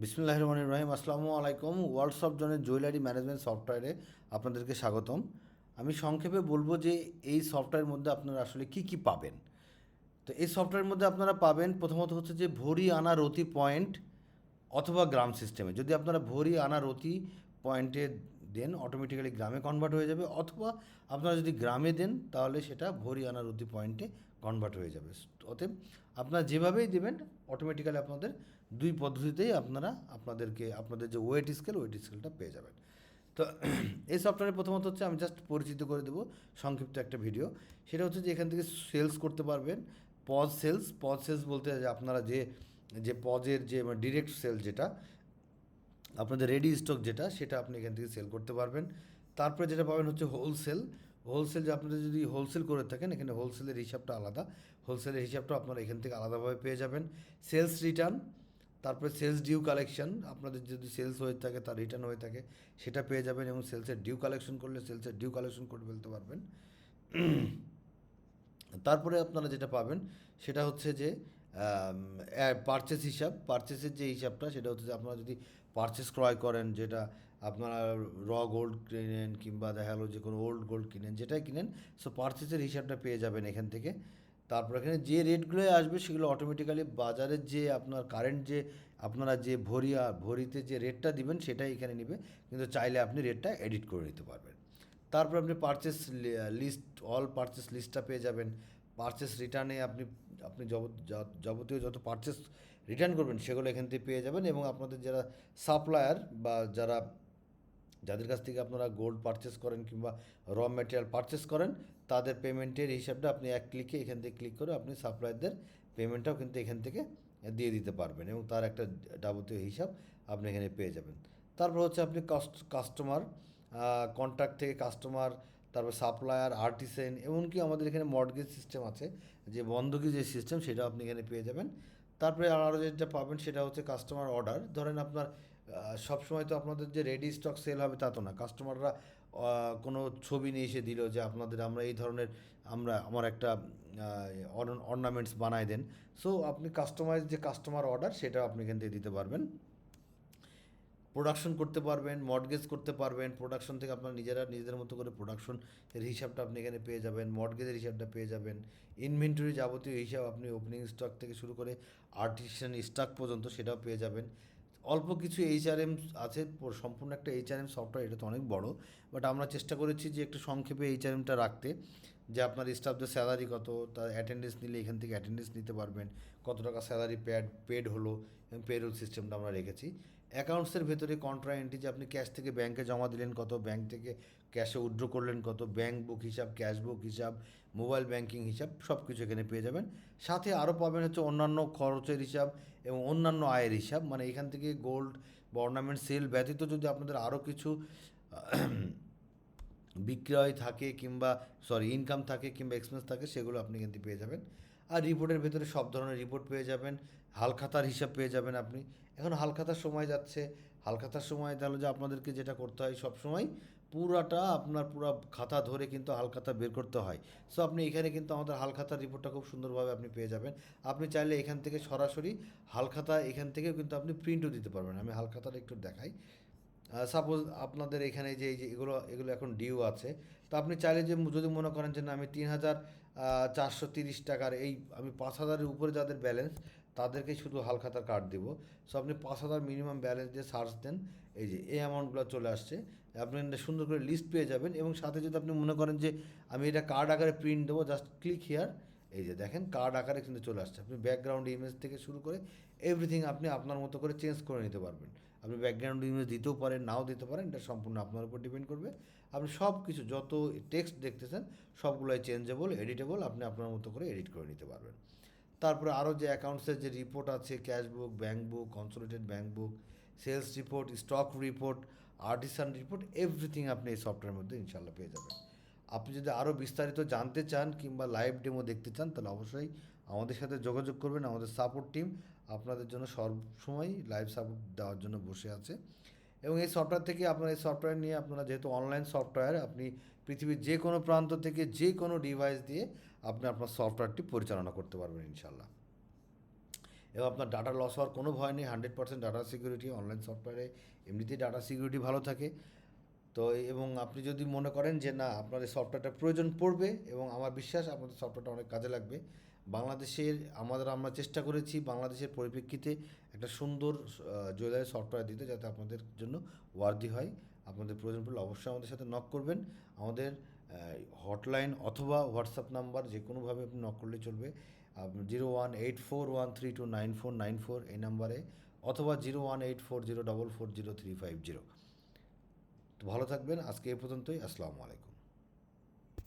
বিসমুল্লাহ রহমান রহিম আসসালামু আলাইকুম। ওয়ার্ল্ডসপ জনের জুয়েলারি ম্যানেজমেন্ট সফটওয়্যারে আপনাদেরকে স্বাগতম। আমি সংক্ষেপে বলব যে এই সফটওয়্যারের মধ্যে আপনারা আসলে কি কি পাবেন। তো এই সফটওয়্যারের মধ্যে আপনারা পাবেন প্রথমত হচ্ছে যে ভরি আনা রতি পয়েন্ট অথবা গ্রাম সিস্টেমে। যদি আপনারা ভরি আনা রতি পয়েন্টে দেন অটোমেটিক্যালি গ্রামে কনভার্ট হয়ে যাবে। অথবা আপনারা যদি গ্রামে দেন, তাহলে সেটা ভরি আনা রতি পয়েন্টে কনভার্ট হয়ে যাবে। অতএব আপনারা যেভাবেই দেবেন অটোমেটিক্যালি আপনাদের দুই পদ্ধতিতেই আপনারা আপনাদেরকে, আপনাদের যে ওয়েট স্কেল, ওয়েট স্কেলটা পেয়ে যাবেন। তো এই সফটওয়্যারে প্রথমত হচ্ছে আমি জাস্ট পরিচিত করে দেবো সংক্ষিপ্ত একটা ভিডিও সেটা হচ্ছে যে এখান থেকে সেলস করতে পারবেন। পজ সেলস পজ সেলস বলতে যে আপনারা যে যে পজের যে ডিরেক্ট সেল যেটা, আপনাদের রেডি স্টক যেটা, সেটা আপনি এখান থেকে সেল করতে পারবেন। তারপরে যেটা পাবেন হচ্ছে হোলসেল হোলসেল যে আপনারা যদি হোলসেল করে থাকেন, এখানে হোলসেলের হিসাবটা আলাদা। হোলসেলের হিসাবটা আপনারা এখান থেকে আলাদাভাবে পেয়ে যাবেন। সেলস রিটার্ন তারপরে সেলস ডিউ কালেকশন আপনাদের যদি সেলস হয়ে থাকে, তার রিটার্ন হয়ে থাকে, সেটা পেয়ে যাবেন এবং সেলসের ডিউ কালেকশন করলে সেলসের ডিউ কালেকশন করে ফেলতে পারবেন। তারপরে আপনারা যেটা পাবেন, সেটা হচ্ছে যে পারচেস হিসাব। পারচেসের যে হিসাবটা, সেটা হচ্ছে যে আপনারা যদি পারচেস ক্রয় করেন, যেটা আপনারা র গোল্ড কিনেন কিংবা দেখা গেলো যে কোনো ওল্ড গোল্ড কিনেন, যেটাই কিনেন সো পারচেসের হিসাবটা পেয়ে যাবেন এখান থেকে। তারপর এখানে যে রেটগুলো আসবে সেগুলো অটোমেটিক্যালি বাজারের যে আপনার কারেন্ট যে আপনারা যে ভরিয়া ভরিতে যে রেটটা দিবেন সেটাই এখানে নেবে। কিন্তু চাইলে আপনি রেটটা এডিট করে নিতে পারবেন। তারপর আপনি পারচেস লিস্ট অল পারচেস লিস্টটা পেয়ে যাবেন। পারচেস রিটার্নে আপনি আপনি যাবতীয় যত পারচেস রিটার্ন করবেন সেগুলো এখান থেকে পেয়ে যাবেন এবং আপনাদের যারা সাপ্লায়ার বা যারা, যাদের কাছ থেকে আপনারা গোল্ড পারচেস করেন কিংবা র ম্যাটেরিয়াল পারচেস করেন তাদের পেমেন্টের হিসাবটা আপনি এক ক্লিকে এখান থেকে ক্লিক করে আপনি সাপ্লায়ারদের পেমেন্টটাও কিন্তু এখান থেকে দিয়ে দিতে পারবেন এবং তার একটা যাবতীয় হিসাব আপনি এখানে পেয়ে যাবেন। তারপর হচ্ছে আপনি কাস্টমার কন্ট্রাক্ট থেকে কাস্টমার তারপর সাপ্লায়ার আর্টিসেন এমনকি আমাদের এখানে মর্টগেজ সিস্টেম আছে, যে বন্ধকি যে সিস্টেম সেটাও আপনি এখানে পেয়ে যাবেন। তারপরে আরও যেটা পাবেন সেটা হচ্ছে কাস্টমার অর্ডার ধরেন আপনার সব সময় তো আপনাদের যে রেডি স্টক সেল হবে তা তো না। কাস্টমাররা কোনো ছবি নিয়ে এসে দিল যে আপনাদের আমরা এই ধরনের আমরা আমার একটা অর্নামেন্টস বানায় দেন। সো আপনি কাস্টমাইজ যে কাস্টমার অর্ডার সেটা আপনি এখান থেকে দিতে পারবেন। প্রোডাকশন করতে পারবেন মর্টগেজ করতে পারবেন প্রোডাকশন থেকে আপনারা নিজেরা নিজেদের মতো করে প্রোডাকশন এর হিসাবটা আপনি এখানে পেয়ে যাবেন মর্টগেজের হিসাবটা পেয়ে যাবেন। ইনভেন্টরি যাবতীয় হিসাব আপনি ওপেনিং স্টক থেকে শুরু করে আর্টিফিশিয়াল স্টক পর্যন্ত সেটাও পেয়ে যাবেন। অল্প কিছু এইচআরএম আছে সম্পূর্ণ একটা এইচআরএম সফটওয়্যার এটা তো অনেক বড়। বাট আমরা চেষ্টা করেছি যে একটু সংক্ষেপে এইচআরএমটা রাখতে, যে আপনার স্টাফদের স্যালারি কত, তার অ্যাটেন্ডেন্স নিলে এখান থেকে অ্যাটেন্ডেন্স নিতে পারবেন, কত টাকা স্যালারি প্যাড পেড হলো, এবং পেরোল সিস্টেমটা আমরা রেখেছি। অ্যাকাউন্টসের ভেতরে কন্ট্রা এন্ট্রি যে আপনি ক্যাশ থেকে ব্যাংকে জমা দিলেন, কত ব্যাংক থেকে ক্যাশে উইথড্র করলেন, কত ব্যাংক বুক হিসাব ক্যাশ বুক হিসাব মোবাইল ব্যাংকিং হিসাব সব কিছু এখানে পেয়ে যাবেন। সাথে আরও পাবেন হচ্ছে অন্যান্য খরচের হিসাব এবং অন্যান্য আয়ের হিসাব। মানে এখান থেকে গোল্ড বা অর্নামেন্ট সেল ব্যতীত যদি আপনাদের আরও কিছু বিক্রয় থাকে কিংবা সরি ইনকাম থাকে কিংবা এক্সপেন্স থাকে, সেগুলো আপনি কিন্তু পেয়ে যাবেন। আর রিপোর্টের ভেতরে সব ধরনের রিপোর্ট পেয়ে যাবেন। হালখাতার হিসাব পেয়ে যাবেন আপনি। এখন হালখাতার সময় যাচ্ছে। হালখাতার সময় তাহলে যে আপনাদেরকে যেটা করতে হয় সব সময় পুরাটা আপনার পুরো খাতা ধরে কিন্তু হালখাতা বের করতে হয়। সো আপনি এখানে কিন্তু আমাদের হালখাতার রিপোর্টটা খুব সুন্দরভাবে আপনি পেয়ে যাবেন। আপনি চাইলে এখান থেকে সরাসরি হালখাতা এখান থেকেও কিন্তু আপনি প্রিন্টও দিতে পারবেন। আমি হালখাতাটা একটু দেখাই। সাপোজ আপনাদের এখানে যে, এই যে এগুলো এগুলো এখন ডিউ আছে। তো আপনি চাইলে যে, যদি মনে করেন যে না, আমি তিন হাজার চারশো তিরিশ টাকার এই, আমি পাঁচ হাজারের উপরে যাদের ব্যালেন্স তাদেরকে শুধু হালখাতার কার্ড দেবো। সো আপনি পাঁচ হাজার মিনিমাম ব্যালেন্স দিয়ে সার্চ দেন। এই যে, এই অ্যামাউন্টগুলো চলে আসছে। আপনি একটা সুন্দর করে লিস্ট পেয়ে যাবেন এবং সাথে যদি আপনি মনে করেন যে, আমি এটা কার্ড আকারে প্রিন্ট দেবো জাস্ট ক্লিক হিয়ার এই যে, দেখেন কার্ড আকারে কিন্তু চলে আসছে। আপনি ব্যাকগ্রাউন্ড ইমেজ থেকে শুরু করে এভরিথিং আপনি আপনার মতো করে চেঞ্জ করে নিতে পারবেন। আপনি ব্যাকগ্রাউন্ড ইমেজ দিতেও পারেন, নাও দিতে পারেন, এটা সম্পূর্ণ আপনার উপর ডিপেন্ড করবে। আপনি সব কিছু যত টেক্সট দেখতেছেন, সবগুলোই চেঞ্জেবল এডিটেবল আপনি আপনার মতো করে এডিট করে নিতে পারবেন। তারপরে আরও যে অ্যাকাউন্টসের যে রিপোর্ট আছে cash book bank book consolidated bank book sales report stock report artisan report everything আপনি এই সফটওয়্যারের মধ্যে ইনশাল্লাহ পেয়ে যাবেন। আপনি যদি আরও বিস্তারিত জানতে চান কিংবা লাইভ ডেমো দেখতে চান, তাহলে অবশ্যই আমাদের সাথে যোগাযোগ করবেন, আমাদের সাপোর্ট টিম আপনাদের জন্য সবসময় লাইভ সাপোর্ট দেওয়ার জন্য বসে আছে। এবং এই সফটওয়্যার থেকে আপনার, এই সফটওয়্যার নিয়ে আপনারা যেহেতু অনলাইন সফটওয়্যার আপনি পৃথিবীর যে কোনো প্রান্ত থেকে যে কোনো ডিভাইস দিয়ে আপনি আপনার সফটওয়্যারটি পরিচালনা করতে পারবেন ইনশাল্লাহ এবং আপনার ডাটা লস হওয়ার কোনো ভয় নেই hundred percent data security online সফটওয়্যারে এমনিতেই ডাটা সিকিউরিটি ভালো থাকে। তো এবং আপনি যদি মনে করেন যে না, আপনার এই সফটওয়্যারটা প্রয়োজন পড়বে এবং আমার বিশ্বাস আপনাদের সফটওয়্যারটা অনেক কাজে লাগবে বাংলাদেশের আমাদের, আমরা চেষ্টা করেছি বাংলাদেশের পরিপ্রেক্ষিতে একটা সুন্দর জুয়েলারি সফটওয়্যার দিতে যাতে আপনাদের জন্য ওয়ার্দি হয়। আপনাদের প্রয়োজন পড়লে অবশ্যই আমাদের সাথে নক করবেন। আমাদের হটলাইন অথবা হোয়াটসঅ্যাপ নাম্বার যে কোনোভাবে আপনি নক করলে চলবে। Zero one eight four one three two nine four nine four এই নাম্বারে অথবা zero one eight four zero double four zero three five zero তো ভালো থাকবেন। আজকে এ পর্যন্তই। আসসালামু আলাইকুম।